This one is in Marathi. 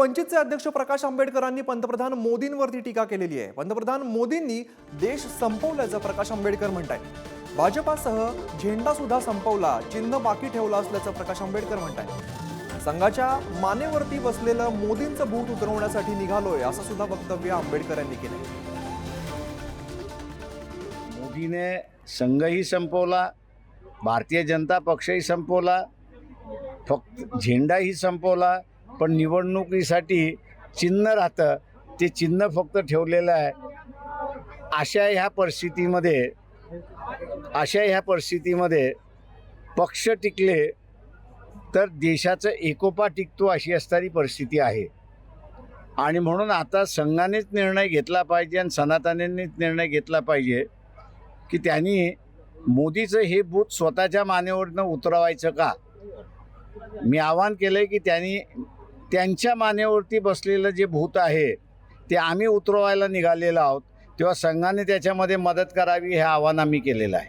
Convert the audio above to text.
वंचितचे अध्यक्ष प्रकाश आंबेडकरांनी पंतप्रधान मोदींवरती टीका केलेली आहे. पंतप्रधान मोदींनी देश संपवल्याचं प्रकाश आंबेडकर म्हणताय भाजपासह झेंडा सुद्धा संपवला चिन्ह बाकी ठेवलं असल्याचं प्रकाश आंबेडकर म्हणतायत. संघाच्या मानेवरती बसलेलं मोदींचं भूत उतरवण्यासाठी निघालोय असं सुद्धा वक्तव्य आंबेडकर यांनी केलंय. मोदीने संघही संपवला भारतीय जनता पक्षही संपवला फक्त झेंडाही संपवला पण निवडणुकीसाठी चिन्ह राहतं. ते चिन्ह फक्त ठेवलेलं आहे. अशा ह्या परिस्थितीमध्ये अशा ह्या परिस्थितीमध्ये पक्ष टिकले तर देशाचं एकोपा टिकतो अशी असणारी परिस्थिती आहे. आणि म्हणून आता संघानेच निर्णय घेतला पाहिजे आणि सनातनेनेच निर्णय घेतला पाहिजे की त्यांनी मोदीचं हे बूथ स्वतःच्या मानेवरनं उतरवायचं का? मी आवाहन केलं आहे की त्यांनी त्यांच्या मानेवरती बसलेलं जे भूत आहे ते आम्ही उतरवायला निघालेलो आहोत. तेव्हा संघाने त्याच्यामध्ये मदत करावी हे आवाहन आम्ही केलेलं आहे.